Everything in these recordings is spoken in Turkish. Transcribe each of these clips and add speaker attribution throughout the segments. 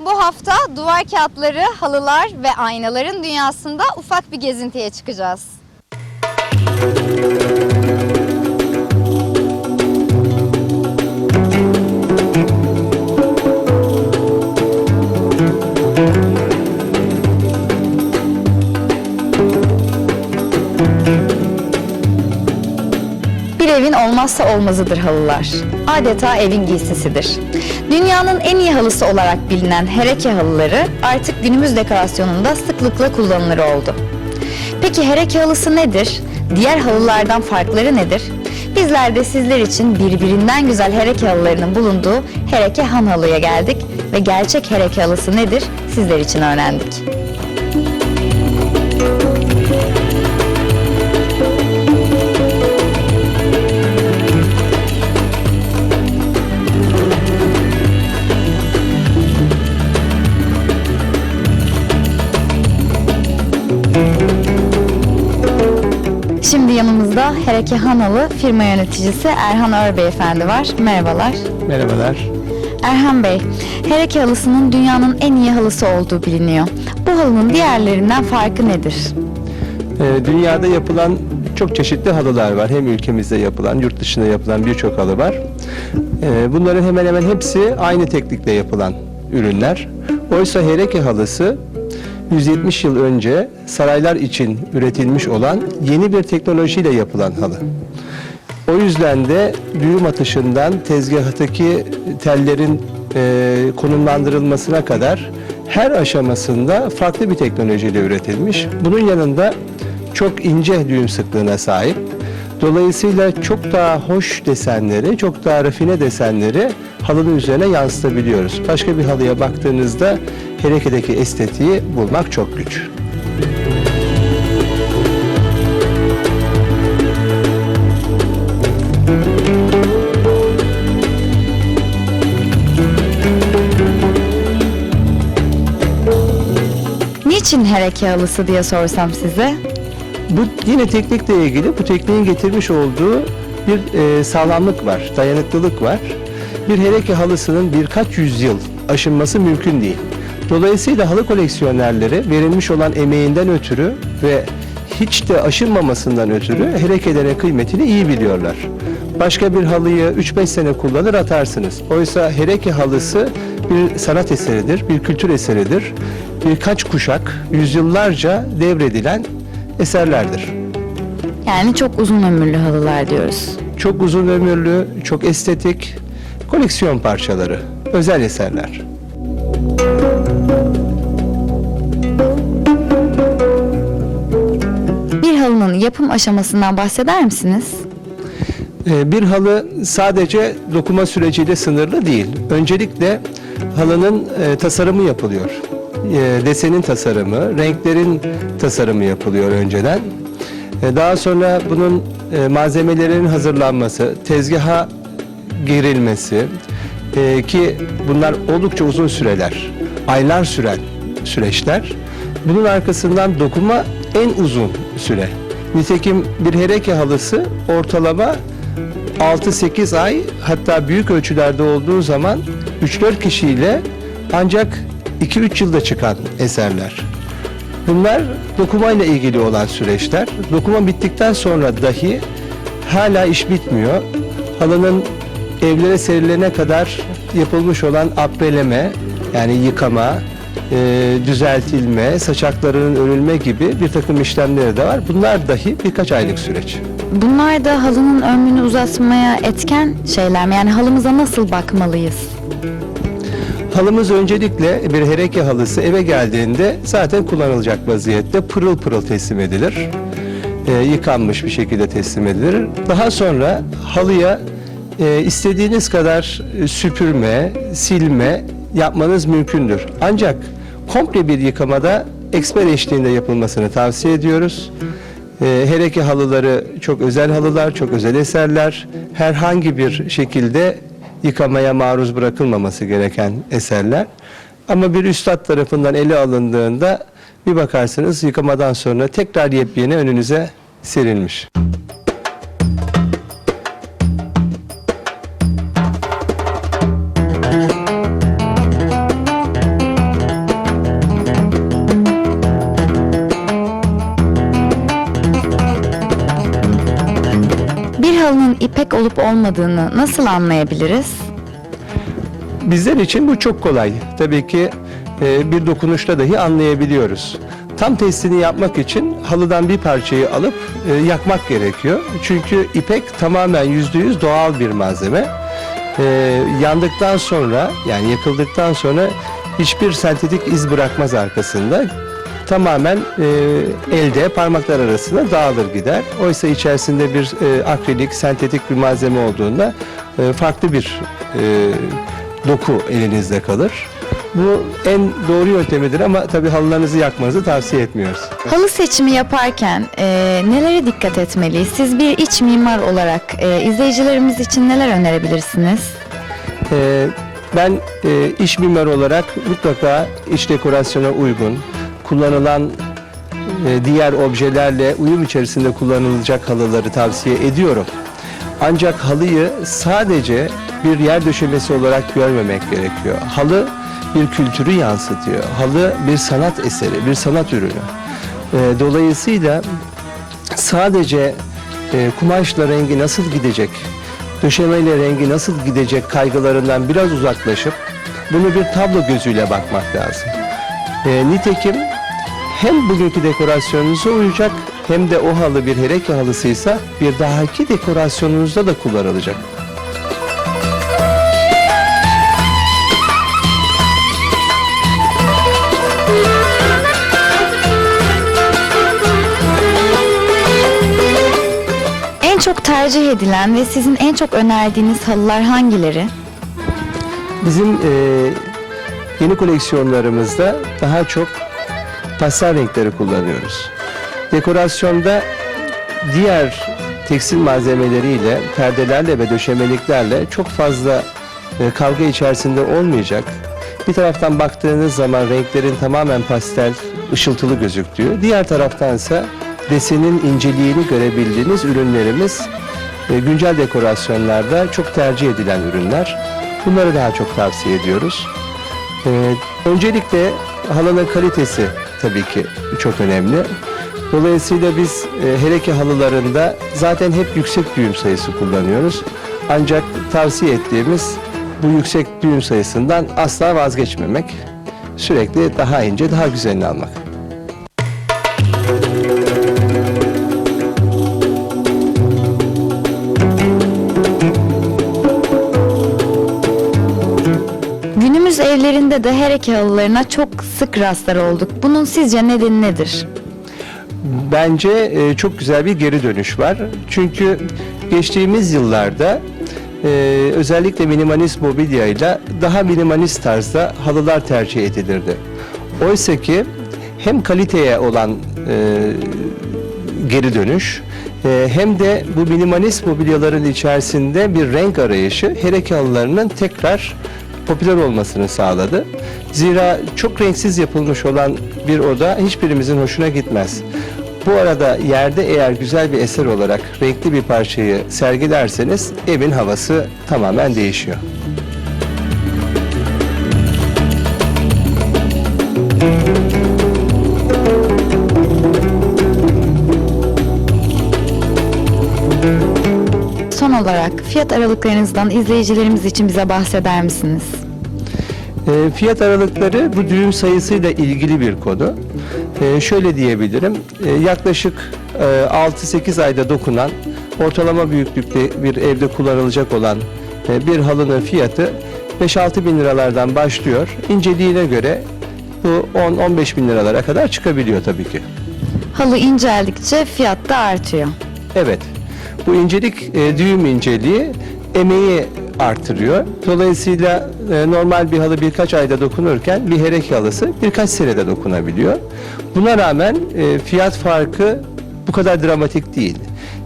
Speaker 1: Bu hafta duvar kağıtları, halılar ve aynaların dünyasında ufak bir gezintiye çıkacağız. Bir evin olmazsa olmazıdır halılar. Adeta evin giysisidir. Dünyanın en iyi halısı olarak bilinen hereke halıları artık günümüz dekorasyonunda sıklıkla kullanılır oldu. Peki hereke halısı nedir? Diğer halılardan farkları nedir? Bizler de sizler için birbirinden güzel hereke halılarının bulunduğu Hereke Han Halı'ya geldik ve gerçek hereke halısı nedir sizler için öğrendik. Yanımızda Hereke Hanalı firma yöneticisi Erhan Ör Beyefendi var. Merhabalar.
Speaker 2: Merhabalar.
Speaker 1: Erhan Bey, Hereke halısının dünyanın en iyi halısı olduğu biliniyor. Bu halının diğerlerinden farkı nedir?
Speaker 2: Ee, dünyada yapılan çok çeşitli halılar var. Hem ülkemizde yapılan, yurt dışında yapılan birçok halı var. Ee, bunların hemen hemen hepsi aynı teknikle yapılan ürünler. Oysa hereke halısı 170 yıl önce saraylar için üretilmiş olan yeni bir teknolojiyle yapılan halı. O yüzden de düğüm atışından tezgahtaki tellerin e, konumlandırılmasına kadar her aşamasında farklı bir teknolojiyle üretilmiş. Bunun yanında çok ince düğüm sıklığına sahip. Dolayısıyla çok daha hoş desenleri, çok daha rafine desenleri halının üzerine yansıtabiliyoruz. Başka bir halıya baktığınızda herekedeki estetiği bulmak çok güç.
Speaker 1: Niçin Hereke halısı diye sorsam size?
Speaker 2: Bu yine teknikle ilgili bu tekniğin getirmiş olduğu bir e, sağlamlık var, dayanıklılık var. Bir hereke halısının birkaç yüzyıl aşınması mümkün değil. Dolayısıyla halı koleksiyonerleri verilmiş olan emeğinden ötürü ve hiç de aşınmamasından ötürü herekelerin kıymetini iyi biliyorlar. Başka bir halıyı 3-5 sene kullanır atarsınız. Oysa hereke halısı bir sanat eseridir, bir kültür eseridir. Birkaç kuşak, yüzyıllarca devredilen eserlerdir.
Speaker 1: Yani çok uzun ömürlü halılar diyoruz.
Speaker 2: Çok uzun ömürlü, çok estetik, koleksiyon parçaları, özel eserler.
Speaker 1: Yapım aşamasından bahseder misiniz?
Speaker 2: Ee, Bir halı sadece dokuma süreciyle sınırlı değil. Öncelikle halının e, tasarımı yapılıyor. E, Desenin tasarımı, renklerin tasarımı yapılıyor önceden. E, Daha sonra bunun e, malzemelerin hazırlanması, tezgaha gerilmesi e, ki bunlar oldukça uzun süreler, aylar süren süreçler. Bunun arkasından dokuma en uzun süre. Nitekim bir hereke halısı ortalama 6-8 ay hatta büyük ölçülerde olduğu zaman 3-4 kişiyle ancak 2-3 yılda çıkan eserler. Bunlar dokumayla ilgili olan süreçler. Dokuma bittikten sonra dahi hala iş bitmiyor. Halının evlere serilene kadar yapılmış olan apreleme yani yıkama, e, düzeltilme, saçaklarının örülme gibi bir takım işlemleri de var. Bunlar dahi birkaç aylık süreç.
Speaker 1: Bunlar da halının ömrünü uzatmaya etken şeyler mi? Yani halımıza nasıl bakmalıyız?
Speaker 2: Halımız öncelikle bir hereke halısı eve geldiğinde zaten kullanılacak vaziyette pırıl pırıl teslim edilir. Ee, yıkanmış bir şekilde teslim edilir. Daha sonra halıya e, istediğiniz kadar e, süpürme, silme yapmanız mümkündür. Ancak komple bir yıkamada eksper eşliğinde yapılmasını tavsiye ediyoruz. Ee, hereke halıları çok özel halılar, çok özel eserler. Herhangi bir şekilde yıkamaya maruz bırakılmaması gereken eserler. Ama bir üstad tarafından ele alındığında bir bakarsınız yıkamadan sonra tekrar yepyeni önünüze serilmiş.
Speaker 1: Halının ipek olup olmadığını nasıl anlayabiliriz?
Speaker 2: Bizler için bu çok kolay. Tabii ki e, bir dokunuşla dahi anlayabiliyoruz. Tam testini yapmak için halıdan bir parçayı alıp e, yakmak gerekiyor. Çünkü ipek tamamen %100 doğal bir malzeme. E, yandıktan sonra yani yakıldıktan sonra hiçbir sentetik iz bırakmaz arkasında. Tamamen e, elde parmaklar arasında dağılır gider. Oysa içerisinde bir e, akrilik, sentetik bir malzeme olduğunda e, farklı bir e, doku elinizde kalır. Bu en doğru yöntemidir ama tabii halılarınızı yakmanızı tavsiye etmiyoruz.
Speaker 1: Halı seçimi yaparken e, nelere dikkat etmeliyiz? Siz bir iç mimar olarak e, izleyicilerimiz için neler önerebilirsiniz?
Speaker 2: Ee, ben e, iş mimar olarak mutlaka iç dekorasyona uygun, kullanılan e, diğer objelerle uyum içerisinde kullanılacak halıları tavsiye ediyorum. Ancak halıyı sadece bir yer döşemesi olarak görmemek gerekiyor. Halı bir kültürü yansıtıyor. Halı bir sanat eseri, bir sanat ürünü. Ee, dolayısıyla sadece e, kumaşla rengi nasıl gidecek, döşemeyle rengi nasıl gidecek kaygılarından biraz uzaklaşıp bunu bir tablo gözüyle bakmak lazım. E, nitekim hem bugünkü dekorasyonunuza uyacak hem de o halı bir hereke halısıysa bir dahaki dekorasyonunuzda da kullanılacak.
Speaker 1: En çok tercih edilen ve sizin en çok önerdiğiniz halılar hangileri?
Speaker 2: Bizim e, yeni koleksiyonlarımızda daha çok pastel renkleri kullanıyoruz. Dekorasyonda diğer tekstil malzemeleriyle, perdelerle ve döşemeliklerle çok fazla e, kavga içerisinde olmayacak. Bir taraftan baktığınız zaman renklerin tamamen pastel, ışıltılı gözüktüğü, diğer taraftansa desenin inceliğini görebildiğiniz ürünlerimiz e, güncel dekorasyonlarda çok tercih edilen ürünler. Bunları daha çok tavsiye ediyoruz. Ee, öncelikle halının kalitesi tabii ki çok önemli. Dolayısıyla biz e, hele halılarında zaten hep yüksek düğüm sayısı kullanıyoruz. Ancak tavsiye ettiğimiz bu yüksek düğüm sayısından asla vazgeçmemek. Sürekli daha ince, daha güzelini almak.
Speaker 1: Evlerinde de hereke halılarına çok sık rastlar olduk. Bunun sizce nedeni nedir?
Speaker 2: Bence e, çok güzel bir geri dönüş var. Çünkü geçtiğimiz yıllarda e, özellikle minimalist mobilyayla daha minimalist tarzda halılar tercih edilirdi. Oysa ki hem kaliteye olan e, geri dönüş e, hem de bu minimalist mobilyaların içerisinde bir renk arayışı hereke halılarının tekrar popüler olmasını sağladı. Zira çok renksiz yapılmış olan bir oda hiçbirimizin hoşuna gitmez. Bu arada yerde eğer güzel bir eser olarak renkli bir parçayı sergilerseniz evin havası tamamen değişiyor.
Speaker 1: Son olarak fiyat aralıklarınızdan izleyicilerimiz için bize bahseder misiniz?
Speaker 2: E, fiyat aralıkları bu düğüm sayısıyla ilgili bir konu. E, şöyle diyebilirim, e, yaklaşık e, 6-8 ayda dokunan, ortalama büyüklükte bir evde kullanılacak olan e, bir halının fiyatı 5-6 bin liralardan başlıyor. İnceliğine göre bu 10-15 bin liralara kadar çıkabiliyor tabii ki.
Speaker 1: Halı inceldikçe fiyat da artıyor.
Speaker 2: Evet. Bu incelik, e, düğüm inceliği emeği artırıyor. Dolayısıyla e, normal bir halı birkaç ayda dokunurken bir herek halısı birkaç senede dokunabiliyor. Buna rağmen e, fiyat farkı bu kadar dramatik değil.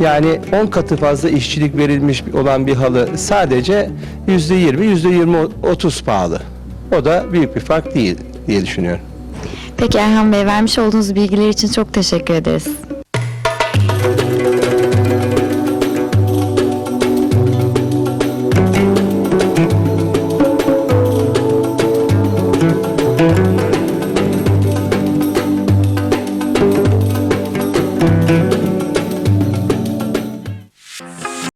Speaker 2: Yani 10 katı fazla işçilik verilmiş olan bir halı sadece %20, %20-30 pahalı. O da büyük bir fark değil diye düşünüyorum.
Speaker 1: Peki Erhan Bey vermiş olduğunuz bilgiler için çok teşekkür ederiz.